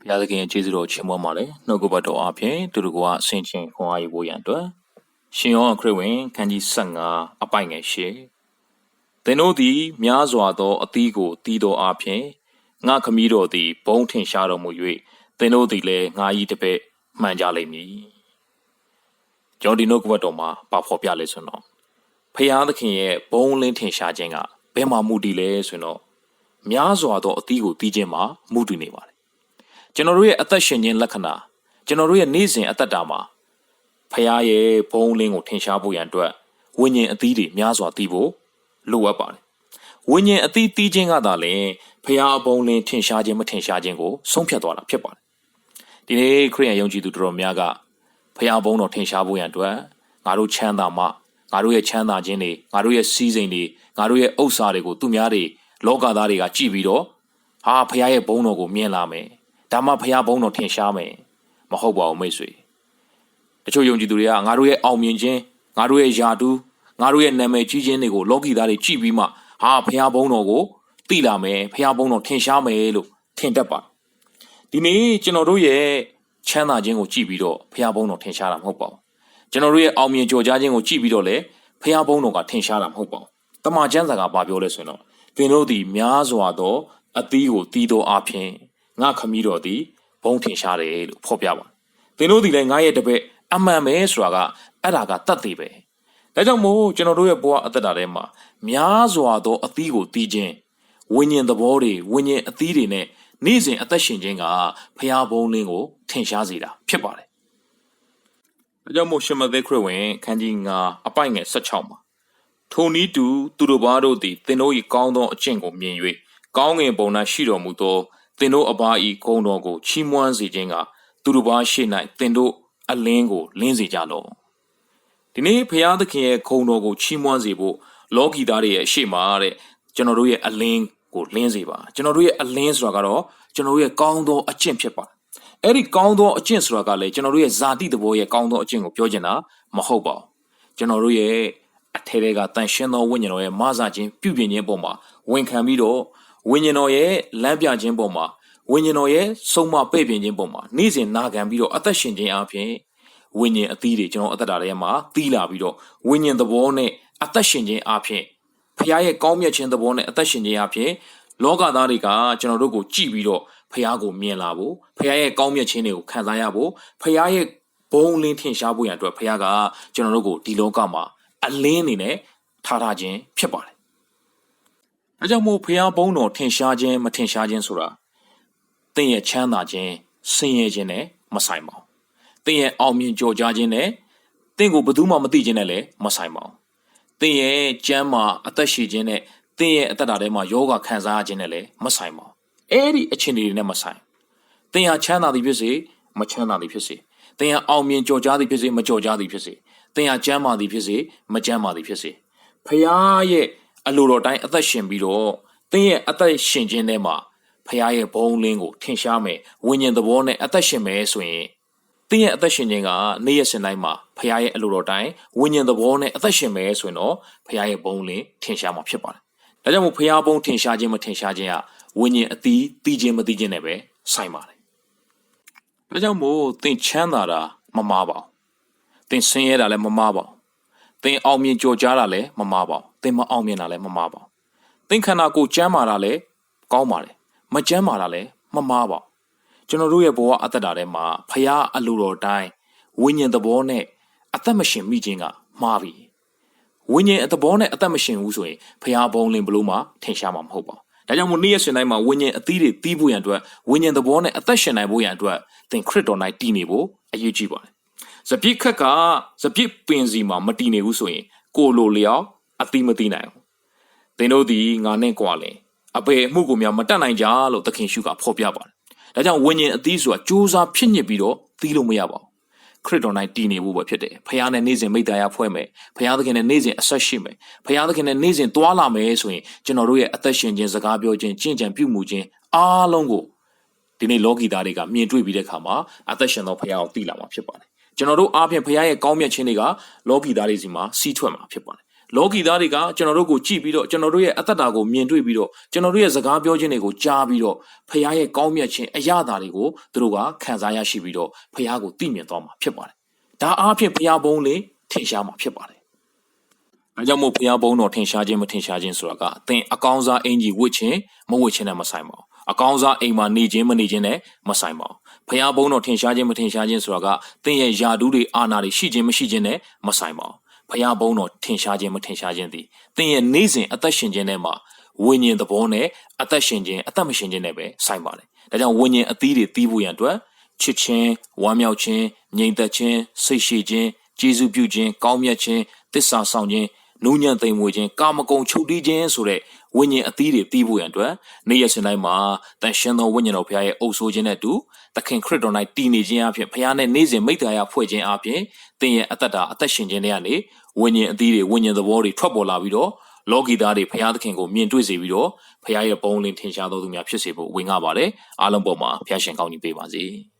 ဘုရားသခင်ရဲ့ကျေးဇူးတော်ချီးမွမ်းပါလေနှုတ်ကပတ်တော်အပြင်သူတို့ကအဆင်ချင်းခွန်အားယူဖို့ရန်အတွက်ရှင်ယောဟန်ခရစ်ဝင်ခန်းကြီး15အပိုင်ငယ်ရှေသင်တို့သည်များစွာသောအသီးကိုတီးတော်အပြင်ငါခမည်းတော်သည်ဘုံထင်ရှားတော်မူ၍သင်တို့သည်လည်းငါဤတစ်ပည့်မှန်ကြလိမ့်မည်ကျွန်တော်ဒီနှုတ်ကပတ်တော်မှာပါဖော်ပြလဲဆိုတော့ဖျားသခင်ရဲ့ဘုံလင်းထင်ရှားခြင်းကဘယ်မှာမူတည်လဲဆိုတော့များစွာသောအသီးကိုတီးခြင်းမှာမူတည်နေပါတယ် ကျွန်တော်တို့ရဲ့အသက်ရှင်ခြင်းလက္ခဏာကျွန်တော်တို့ရဲ့နေ့စဉ်အသက်တာမှာဖခင်ရဲ့ဘုံလင်းကိုထင်ရှားဖို့ရန်အတွက်ဝိညာဉ်အသီးတွေများစွာသိဖို့လိုအပ်ပါတယ်။ဝိညာဉ်အသီးသိခြင်းကသာလျှင်ဖခင်အဘုံလင်းထင်ရှားခြင်းမထင်ရှားခြင်းကိုဆုံးဖြတ်သွားတာဖြစ်ပါတယ်။ဒီနေ့ခရိယန်ယုံကြည်သူတော်များကဖခင်ဘုံတော်ထင်ရှားဖို့ရန်အတွက်ငါတို့ချမ်းသာမှငါတို့ရဲ့ချမ်းသာခြင်းတွေငါတို့ရဲ့စီးစိမ်တွေငါတို့ရဲ့ဥစ္စာတွေကိုသူများတွေလောကသားတွေကကြည်ပြီးတော့ဟာဖခင်ရဲ့ဘုံတော်ကိုမြင်လာမယ်။ ဒါမှဖခင်ဘုံတော်ထင်ရှားမယ်မဟုတ်ပါဘူးမိတ်ဆွေတချို့ယုံကြည်သူတွေကငါတို့ရဲ့အောင်မြင်ခြင်းငါတို့ရဲ့ယာတူးငါတို့ရဲ့နာမည်ကြီးခြင်းတွေကိုလောကီသားတွေကြည့်ပြီးမှဟာဖခင်ဘုံတော်ကိုသိလာမယ်ဖခင်ဘုံတော်ထင်ရှားမယ်လို့ထင်တတ်ပါဒီနေ့ကျွန်တော်တို့ရဲ့ချမ်းသာခြင်းကိုကြည့်ပြီးတော့ဖခင်ဘုံတော်ထင်ရှားတာမဟုတ်ပါဘူးကျွန်တော်တို့ရဲ့အောင်မြင်ကြော်ကြားခြင်းကိုကြည့်ပြီးတော့လေဖခင်ဘုံတော်ကထင်ရှားတာမဟုတ်ပါဘူးတမန်ကျမ်းစာကဘာပြောလဲဆိုရင်တော့သင်တို့သည်များစွာသောအသီးကိုတီးသောအဖြစ် ငါခမည်းတော်သည်ဘုံထင်ရှားတယ်လို့ဖော်ပြပါသင်တို့သည်လည်းငါရဲ့တပည့်အမှန်ပဲဆိုတာကအဲ့ဒါကတတ်သေးပဲဒါကြောင့်မို့ကျွန်တော်တို့ရဲ့ဘဝအသက်တာထဲမှာများစွာသောအသီးကိုတီးခြင်းဝိညာဉ်သဘောတွေဝိညာဉ်အသီးတွေနဲ့နေ့စဉ်အသက်ရှင်ခြင်းကဖျားဘုံလင်းကိုထင်ရှားစေတာဖြစ်ပါတယ်ဒါကြောင့်မို့ရှမသက်ခရစ်ဝင်ခန်းကြီး9အပိုက်ငယ်16မှာထိုနည်းတူသူတို့ဘာတို့သည်သင်တို့၏ကောင်းသောအကျင့်ကိုမြင်၍ကောင်းငင်ပုံ၌ရှိတော်မူသော သင်တို့အဘဤဂုံတော်ကိုချီးမွမ်းစေခြင်းကသူတို့ဘာရှိ၌သင်တို့အလင်းကိုလင်းစေကြလော့ဒီနေ့ဖရာသခင်ရဲ့ဂုံတော်ကိုချီးမွမ်းစေဖို့လောကီသားတွေရဲ့အရှိမတဲ့ကျွန်တော်တို့ရဲ့အလင်းကိုလင်းစေပါကျွန်တော်တို့ရဲ့အလင်းဆိုတာကတော့ကျွန်တော်တို့ရဲ့ကောင်းသောအကျင့်ဖြစ်ပါအဲ့ဒီကောင်းသောအကျင့်ဆိုတာကလည်းကျွန်တော်တို့ရဲ့ဇာတိတဘောရဲ့ကောင်းသောအကျင့်ကိုပြောချင်တာမဟုတ်ပါဘူးကျွန်တော်တို့ရဲ့အထဲတွေကတန်ရှင်းသောဝိညာဉ်တော်ရဲ့မဆာခြင်းပြုပြင်ခြင်းပုံမှာဝန်ခံပြီးတော့ ဝိညာဉ်တော်ရဲ့လမ်းပြခြင်းပုံမှာဝိညာဉ်တော်ရဲ့ဆုံးမပဲ့ပြင်ခြင်းပုံမှာနေ့စဉ်နာခံပြီးတော့အသက်ရှင်ခြင်းအပြင်ဝိညာဉ်အသီးတွေကျွန်တော်အသက်တာထဲမှာသီးလာပြီးတော့ဝိညာဉ်သဘောနဲ့အသက်ရှင်ခြင်းအပြင်ဖခင်ရဲ့ကောင်းမြတ်ခြင်းသဘောနဲ့အသက်ရှင်ခြင်းအပြင်လောကသားတွေကကျွန်တော်တို့ကိုကြည်ပြီးတော့ဖခင်ကိုမြင်လာဖို့ဖခင်ရဲ့ကောင်းမြတ်ခြင်းတွေကိုခံစားရဖို့ဖခင်ရဲ့ဘုံလင်းထင်ရှားဖို့ရန်အတွက်ဖခင်ကကျွန်တော်တို့ကိုဒီလောကမှာအလင်းအနေနဲ့ထားထားခြင်းဖြစ်ပါတယ်။ ဒါကြောင့်မို့ဖျားဘုံတော်ထင်ရှားခြင်းမထင်ရှားခြင်းဆိုတာသင်ရဲ့ချမ်းသာခြင်းဆင်းရဲခြင်းနဲ့မဆိုင်ပါဘူး။သင်ရဲ့အောင်မြင်ကြော်ကြားခြင်းနဲ့သင်ကိုဘယ်သူမှမသိခြင်းနဲ့လည်းမဆိုင်ပါဘူး။သင်ရဲ့ကျမ်းမာအသက်ရှိခြင်းနဲ့သင်ရဲ့အသက်တာထဲမှာယောဂခံစားခြင်းနဲ့လည်းမဆိုင်ပါဘူး။အဲ့ဒီအခြေအနေတွေနဲ့မဆိုင်။သင်ဟာချမ်းသာသည်ဖြစ်စေမချမ်းသာသည်ဖြစ်စေ။သင်ဟာအောင်မြင်ကြော်ကြားသည်ဖြစ်စေမကြော်ကြားသည်ဖြစ်စေ။သင်ဟာကျမ်းမာသည်ဖြစ်စေမကျမ်းမာသည်ဖြစ်စေ။ဖခင်ရဲ့ အလိုတော်တိုင်းအသက်ရှင်ပြီးတော့သင်ရဲ့အသက်ရှင်ခြင်းထဲမှာဖခင်ရဲ့ဘုံလင်းကိုထင်ရှားမယ်ဝိညာဉ်သဘောနဲ့အသက်ရှင်မယ်ဆိုရင်သင်ရဲ့အသက်ရှင်ခြင်းကနေ့ရက်စဉ်တိုင်းမှာဖခင်ရဲ့အလိုတော်တိုင်းဝိညာဉ်သဘောနဲ့အသက်ရှင်မယ်ဆိုရင်တော့ဖခင်ရဲ့ဘုံလင်းထင်ရှားမှာဖြစ်ပါတယ်။ဒါကြောင့်မို့ဖခင်ဘုံထင်ရှားခြင်းမထင်ရှားခြင်းကဝိညာဉ်အသီးသိခြင်းမသိခြင်းနဲ့ပဲဆိုင်ပါတယ်။ဒါကြောင့်မို့သင်ချမ်းသာတာမမားပါဘူး။သင်ဆင်းရဲတာလည်းမမားပါဘူး။ သင်အောင်မြင်ကြော်ကြားတာလည်းမမားပါဘူး။သင်မအောင်မြင်တာလည်းမမားပါဘူး။သင်ခန္ဓာကိုယ်ကျမ်းမာတာလည်းကောင်းပါတယ်။မကျမ်းမာတာလည်းမမားပါဘူး။ကျွန်တော်တို့ရဲ့ဘဝအသက်တာထဲမှာဖရာအလိုတော်တိုင်းဝိညာဉ်သဘောနဲ့အသက်မရှင်မိခြင်းကမှားပြီ။ဝိညာဉ်အသဘောနဲ့အသက်မရှင်ဘူးဆိုရင်ဖရာဘုံလင်ဘလို့မှထင်ရှားမှာမဟုတ်ပါဘူး။ဒါကြောင့်မို့နေ့ရက်စဉ်တိုင်းမှာဝိညာဉ်အသီးတွေတီးဖို့ရန်အတွက်ဝိညာဉ်သဘောနဲ့အသက်ရှင်နိုင်ဖို့ရန်အတွက်သင်ခရစ်တော်၌တည်နေဖို့အရေးကြီးပါတယ်။ စပြစ်ခက်ကစပြစ်ပင်စီမှာမတည်နေဘူးဆိုရင် ကိုလိုလျောက်အတိမသိနိုင်ဘူး။သင်တို့ဒီငါနဲ့ကြွာလင်အပေအမှုကိုများမတတ်နိုင်ကြလို့သခင်ရှုကဖော်ပြပါတယ်။ဒါကြောင့်ဝိညာဉ်အသီးဆိုတာစူးစမ်းဖြစ်ညစ်ပြီးတော့သီးလို့မရပါဘူး။ခရစ်တော်၌တည်နေဖို့ပဲဖြစ်တယ်။ဖခင်နဲ့နေ့စဉ်မိတ္တရာဖွဲ့မယ်။ဖခင်သခင်နဲ့နေ့စဉ်အဆက်ရှိမယ်။ဖခင်သခင်နဲ့နေ့စဉ်သွားလာမယ်ဆိုရင်ကျွန်တော်တို့ရဲ့အသက်ရှင်ခြင်းစကားပြောခြင်းကြင်ကြံပြုမှုခြင်းအားလုံးကိုဒီနေ့လောကီသားတွေကမြင်တွေ့ပြီးတဲ့အခါမှာအသက်ရှင်သောဖခင်ကိုသိလာမှာဖြစ်ပါတယ်။ ကျွန်တော်တို့အားဖြင့်ဖခင်ရဲ့ကောင်းမြတ်ခြင်းတွေကလောကီသားတွေစီမှာစီးထွက်မှာဖြစ်ပါတယ်။လောကီသားတွေကကျွန်တော်တို့ကိုကြည့်ပြီးတော့ကျွန်တော်တို့ရဲ့အသက်တာကိုမြင်တွေ့ပြီးတော့ကျွန်တော်တို့ရဲ့စကားပြောခြင်းတွေကိုကြားပြီးတော့ဖခင်ရဲ့ကောင်းမြတ်ခြင်းအရာတာတွေကိုသူတို့ကခံစားရရှိပြီးတော့ဖခင်ကိုသိမြင်သွားမှာဖြစ်ပါတယ်။ဒါအားဖြင့်ဖခင်ဘုန်းလေးထင်ရှားမှာဖြစ်ပါတယ်။အဲကြောင့်မို့ဖခင်ဘုန်းတော်ထင်ရှားခြင်းမထင်ရှားခြင်းဆိုတာကအသင်အကောင်းစားအင်ကြီးဝတ်ခြင်းမဝတ်ခြင်းနဲ့မဆိုင်ပါဘူး။အကောင်းစားအိမ်မှာနေခြင်းမနေခြင်းနဲ့မဆိုင်ပါဘူး။ ဖခင်ဘုန်းတော်ထင်ရှားခြင်းမထင်ရှားခြင်းဆိုတာကသင်ရဲ့ယာဒူးတွေအာနာတွေရှိခြင်းမရှိခြင်းနဲ့မဆိုင်ပါဘူး။ဖခင်ဘုန်းတော်ထင်ရှားခြင်းမထင်ရှားခြင်းသည်သင်ရဲ့နေ့စဉ်အသက်ရှင်ခြင်းထဲမှာဝိညာဉ်သဘောနဲ့အသက်ရှင်ခြင်းအသက်မရှင်ခြင်းနဲ့ပဲဆိုင်ပါတယ်။ဒါကြောင့်ဝိညာဉ်အသီးတွေတီးဖို့ရန်အတွက်ချစ်ခြင်းဝမ်းမြောက်ခြင်းငြိမ်သက်ခြင်းစိတ်ရှိခြင်းကျေးဇူးပြုခြင်းကောင်းမြတ်ခြင်းတစ္ဆာဆောင်ခြင်းနူးညံ့သိမ်မွေ့ခြင်းကာမဂုဏ်ချုပ်တီးခြင်းဆိုတဲ့ ဝိညာဉ်အသီးတွေတီးဖို့ရန်အတွက်နေ့ရက်စဉ်တိုင်းမှာတန်ရှင်သောဝိညာဉ်တော်ဘုရားရဲ့အုပ်ဆိုးခြင်းနဲ့အတူသခင်ခရစ်တော်၌တည်နေခြင်းအပြင်ဘုရားနဲ့နေ့စဉ်မိတ္တရာဖွဲ့ခြင်းအပြင်သင်ရဲ့အသက်တာအသက်ရှင်ခြင်းတွေကနေဝိညာဉ်အသီးတွေဝိညာဉ်သဘောတွေထွက်ပေါ်လာပြီးတော့လောကီသားတွေဘုရားသခင်ကိုမြင်တွေ့စေပြီးတော့ဘုရားရဲ့ပုံလင်းထင်ရှားတော်သူများဖြစ်စေဖို့ဝင်ငှပါတယ်အားလုံးပေါ်မှာဘုရားရှင်ကောင်းကြီးပေးပါစေ။